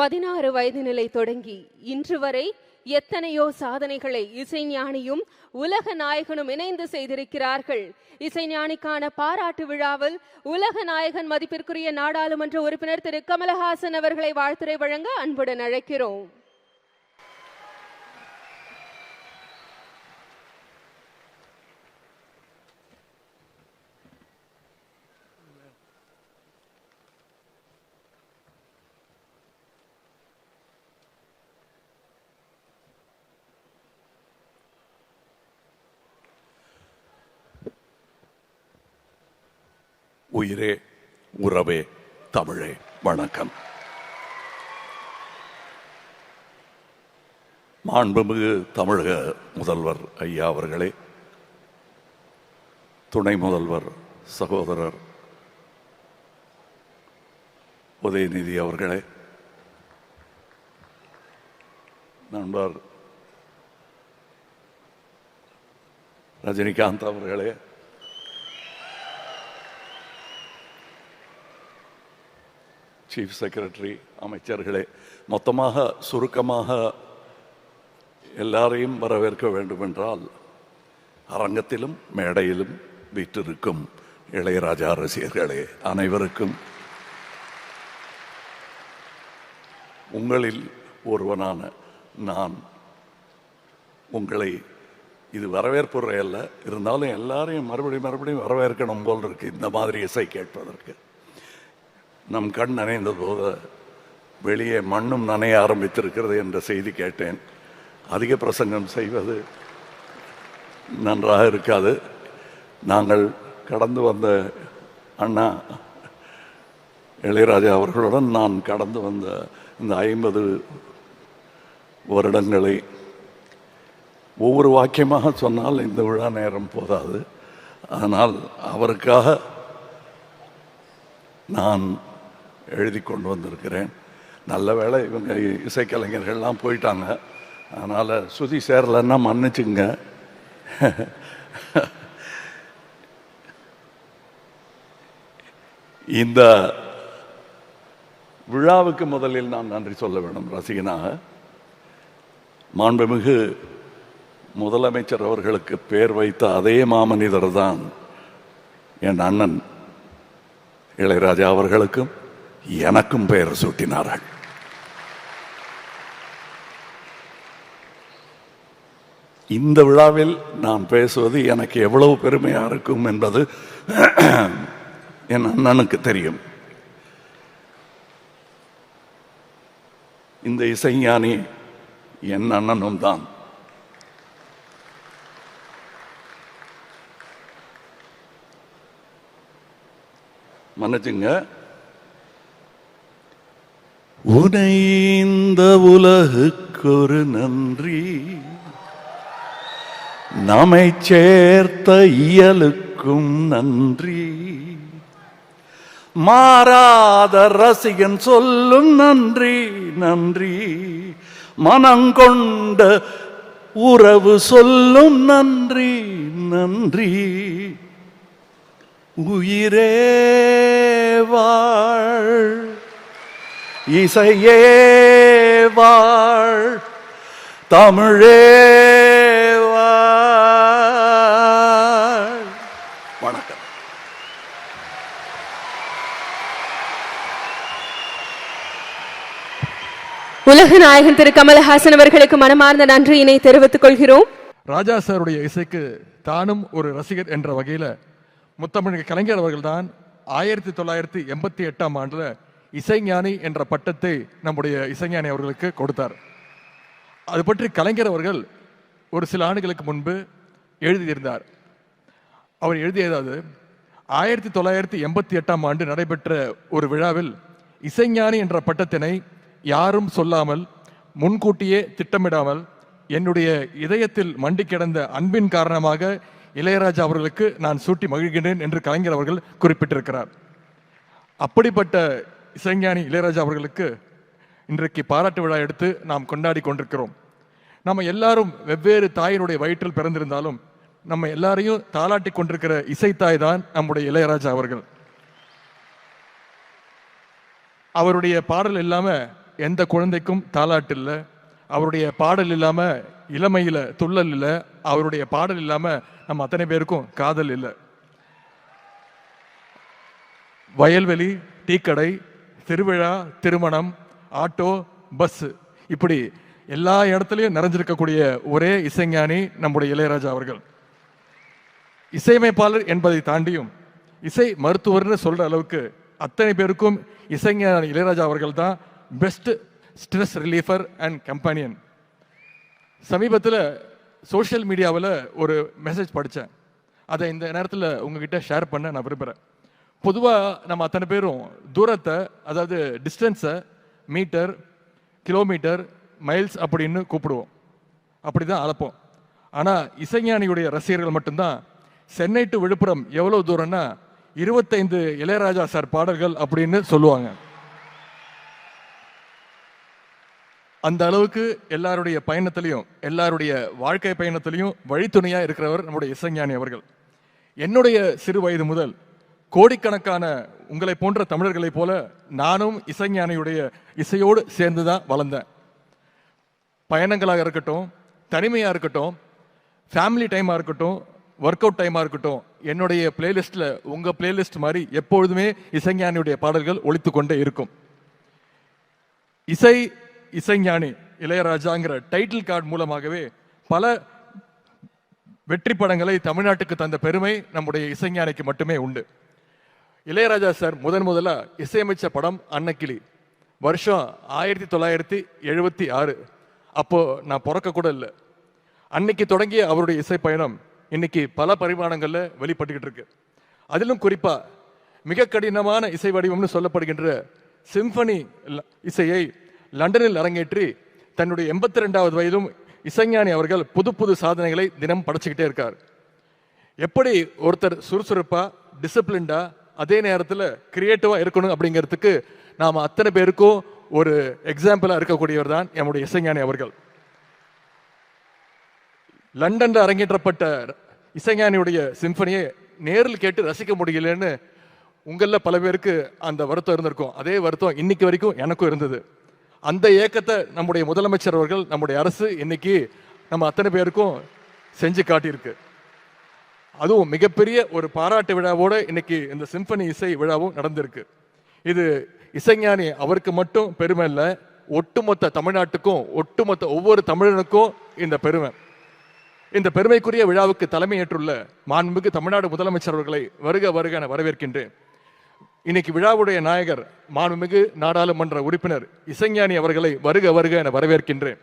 பதினாறு வயது நிலை தொடங்கி இன்று வரை எத்தனையோ சாதனைகளை இசைஞானியும் உலக நாயகனும் இணைந்து செய்திருக்கிறார்கள். இசைஞானிக்கான பாராட்டு விழாவில் உலக நாயகன் மதிப்பிற்குரிய நாடாளுமன்ற உறுப்பினர் திரு. கமலஹாசன் அவர்களை வாழ்த்துரை வழங்க அன்புடன் அழைக்கிறோம். உயிரே உறவே தமிழே வணக்கம். மாண்புமிகு தமிழக முதல்வர் ஐயா அவர்களே துணை முதல்வர் சகோதரர் உதயநிதி அவர்களே நண்பர் ரஜினிகாந்த் அவர்களே சீஃப் செக்ரட்டரி அமைச்சர்களே மொத்தமாக சுருக்கமாக எல்லாரையும் வரவேற்க வேண்டுமென்றால் அரங்கத்திலும் மேடையிலும் வீற்றிருக்கும் இளையராஜா ரசிகர்களே அனைவருக்கும் உங்களில் ஒருவனான நான் உங்களை இது வரவேற்புரை அல்ல இருந்தாலும் எல்லாரையும் மறுபடியும் மறுபடியும் வரவேற்கணும் போல் இருக்கு இந்த மாதிரி இசை கேட்பதற்கு. நம் கண் நனைந்த போது வெளியே மண்ணும் நனைய ஆரம்பித்திருக்கிறது என்ற செய்தி கேட்டேன். அதிக பிரசங்கம் செய்வது நன்றாக இருக்காது. நாங்கள் கடந்து வந்த அண்ணா இளையராஜா அவர்களுடன் நான் கடந்து வந்த இந்த ஐம்பது வருடங்களை ஒவ்வொரு வாக்கியமாக சொன்னால் இந்த விழா நேரம் போதாது. ஆனால் அவருக்காக நான் எழுதி கொண்டு வந்திருக்கிறேன். நல்ல வேளை இவங்க இசைக்கலைஞர்கள்லாம் போயிட்டாங்க. அதனால் சுதி சேரலைன்னா மன்னிச்சுங்க. இந்த விழாவுக்கு முதலில் நான் நன்றி சொல்ல வேண்டும் ரசிகனாக மாண்புமிகு முதலமைச்சர் அவர்களுக்கு பேர் வைத்த அதே மாமனிதர் தான் என் அண்ணன் இளையராஜா அவர்களுக்கும் எனக்கும் பெயர் சூட்டினார்கள். இந்த விழாவில் நான் பேசுவது எனக்கு எவ்வளவு பெருமையா இருக்கும் என்பது என் அண்ணனுக்கு தெரியும். இந்த இசைஞானி என் அண்ணனும் தான். மன்னிச்சுங்க. உனை இந்த உலகுக்கொரு நன்றி. நம்மை சேர்த்த இயலுக்கும் நன்றி. மாறாத ரசிகன் சொல்லும் நன்றி நன்றி. மனங்கொண்ட உறவு சொல்லும் நன்றி நன்றி. உயிரே வாழ் இசையே வாழ் தமிழே வணக்கம். உலக நாயகன் திரு கமலஹாசன் அவர்களுக்கு மனமார்ந்த நன்றியினை தெரிவித்துக் கொள்கிறோம். ராஜா சாருடைய இசைக்கு தானும் ஒரு ரசிகர் என்ற வகையில் முத்தமிழ் கலைஞர் அவர்கள்தான் ஆயிரத்தி தொள்ளாயிரத்தி எண்பத்தி எட்டாம் ஆண்டுல இசைஞானி என்ற பட்டத்தை நம்முடைய இசைஞானி அவர்களுக்கு கொடுத்தார். அது பற்றி கலைஞர் அவர்கள் ஒரு சில ஆண்டுகளுக்கு முன்பு எழுதியிருந்தார். அவர் எழுதியதாவது ஆயிரத்தி தொள்ளாயிரத்தி எண்பத்தி எட்டாம் ஆண்டு நடைபெற்ற ஒரு விழாவில் இசைஞானி என்ற பட்டத்தினை யாரும் சொல்லாமல் முன்கூட்டியே திட்டமிடாமல் என்னுடைய இதயத்தில் மண்டி கிடந்த அன்பின் காரணமாக இளையராஜா அவர்களுக்கு நான் சூட்டி மகிழ்கின்றேன் என்று கலைஞர் அவர்கள் குறிப்பிட்டிருக்கிறார். அப்படிப்பட்ட இசைஞானி இளையராஜா அவர்களுக்கு இன்றைக்கு பாராட்டு விழா எடுத்து நாம் கொண்டாடி கொண்டிருக்கிறோம். நம்ம எல்லாரும் வெவ்வேறு தாயினுடைய வயிற்றில் பிறந்திருந்தாலும் நம்ம எல்லாரையும் தாளாட்டி கொண்டிருக்கிற இசைத்தாய் தான் நம்முடைய இளையராஜா அவர்கள். அவருடைய பாடல் இல்லாமல் எந்த குழந்தைக்கும் தாலாட்டு இல்லை. அவருடைய பாடல் இல்லாமல் இளமையில் துள்ளல் இல்லை. அவருடைய பாடல் இல்லாமல் நம்ம அத்தனை பேருக்கும் காதல் இல்லை. வயல்வெளி டீக்கடை திருவிழா திருமணம் ஆட்டோ பஸ் இப்படி எல்லா இடத்துலையும் நிறைஞ்சிருக்கக்கூடிய ஒரே இசைஞானி நம்முடைய இளையராஜா அவர்கள். இசையமைப்பாளர் என்பதை தாண்டியும் இசை மருத்துவர்னு சொல்ற அளவுக்கு அத்தனை பேருக்கும் இசைஞானி இளையராஜா அவர்கள் தான் பெஸ்ட் ஸ்ட்ரெஸ் ரிலீஃபர் அண்ட் கம்பானியன் சமீபத்தில் சோஷியல் மீடியாவில் ஒரு மெசேஜ் படித்தேன் அதை இந்த நேரத்தில் உங்ககிட்ட ஷேர் பண்ண நான் விரும்புகிறேன் பொதுவாக நம்ம அத்தனை பேரும் தூரத்தை அதாவது டிஸ்டன்ஸை மீட்டர் கிலோமீட்டர் மைல்ஸ் அப்படின்னு கூப்பிடுவோம். அப்படி தான் அழைப்போம் ஆனால் இசைஞானியுடைய ரசிகர்கள் மட்டும்தான் சென்னை டு விழுப்புரம் எவ்வளோ தூரம்னா இருபத்தைந்து இளையராஜா சார் பாடல்கள் அப்படின்னு சொல்லுவாங்க. அந்த அளவுக்கு எல்லாருடைய பயணத்திலையும் எல்லாருடைய வாழ்க்கை பயணத்திலையும் வழித்துணையாக இருக்கிறவர் நம்முடைய இசைஞானி அவர்கள். என்னுடைய சிறு வயது முதல் கோடிக்கணக்கான உங்களை போன்ற தமிழர்களைப் போல நானும் இசைஞானியுடைய இசையோடு சேர்ந்து தான் வளர்ந்தேன். பயணங்களாக இருக்கட்டும் தனிமையாக இருக்கட்டும் ஃபேமிலி டைமாக இருக்கட்டும் ஒர்க் அவுட் டைமாக இருக்கட்டும் என்னுடைய பிளேலிஸ்ட்டில் உங்கள் பிளேலிஸ்ட் மாதிரி எப்பொழுதுமே இசைஞானியுடைய பாடல்கள் ஒழித்து கொண்டே இருக்கும். இசை இசைஞானி இளையராஜாங்கிற டைட்டில் கார்டு மூலமாகவே பல வெற்றி படங்களை தமிழ்நாட்டுக்கு தந்த பெருமை நம்முடைய இசைஞானிக்கு மட்டுமே உண்டு. இளையராஜா சார் முதன் முதலாக இசையமைச்ச படம் அன்னக்கிளி. வருஷம் ஆயிரத்தி தொள்ளாயிரத்தி எழுபத்தி ஆறு. அப்போது நான் பிறக்க கூட இல்லை. அன்னைக்கு தொடங்கிய அவருடைய இசை பயணம் இன்னைக்கு பல பரிமாணங்களில் வெளிப்பட்டுக்கிட்டு இருக்கு. அதிலும் குறிப்பாக மிக கடினமான இசை வடிவம்னு சொல்லப்படுகின்ற சிம்பனி இசையை லண்டனில் அரங்கேற்றி தன்னுடைய எண்பத்தி ரெண்டாவது வயதும் இசைஞானி அவர்கள் புது புது சாதனைகளை தினம் படைச்சிக்கிட்டே இருக்கார். எப்படி ஒருத்தர் சுறுசுறுப்பாக டிசிப்ளின்டாக அதே நேரத்தில் கிரியேட்டிவாக இருக்கணும் அப்படிங்கிறதுக்கு நாம் அத்தனை பேருக்கும் ஒரு எக்ஸாம்பிளாக இருக்கக்கூடியவர் தான் என்னுடைய இசைஞானி அவர்கள். லண்டனில் அரங்கேற்றப்பட்ட இசைஞானியுடைய சிம்பனியை நேரில் கேட்டு ரசிக்க முடியலன்னு உங்களில் பல பேருக்கு அந்த வருத்தம் இருந்திருக்கும். அதே வருத்தம் இன்னைக்கு வரைக்கும் எனக்கும் இருந்தது. அந்த ஏக்கத்தை நம்முடைய முதலமைச்சர் அவர்கள் நம்முடைய அரசு இன்னைக்கு நம்ம அத்தனை பேருக்கும் செஞ்சு காட்டியிருக்கு. அதுவும் மிகப்பெரிய ஒரு பாராட்டு விழாவோட இன்னைக்கு இந்த சிம்பனி இசை விழாவும் நடந்திருக்கு. இது இசைஞானி அவருக்கு மட்டும் பெருமை இல்லை ஒட்டுமொத்த தமிழ்நாட்டுக்கும் ஒட்டுமொத்த ஒவ்வொரு தமிழனுக்கும் இந்த பெருமை. இந்த பெருமைக்குரிய விழாவுக்கு தலைமையேற்றுள்ள மாண்புமிகு தமிழ்நாடு முதலமைச்சர் அவர்களை வருக வருக என வரவேற்கின்றேன். இன்னைக்கு விழாவுடைய நாயகர் மாண்புமிகு நாடாளுமன்ற உறுப்பினர் இசைஞானி அவர்களை வருக வருக என வரவேற்கின்றேன்.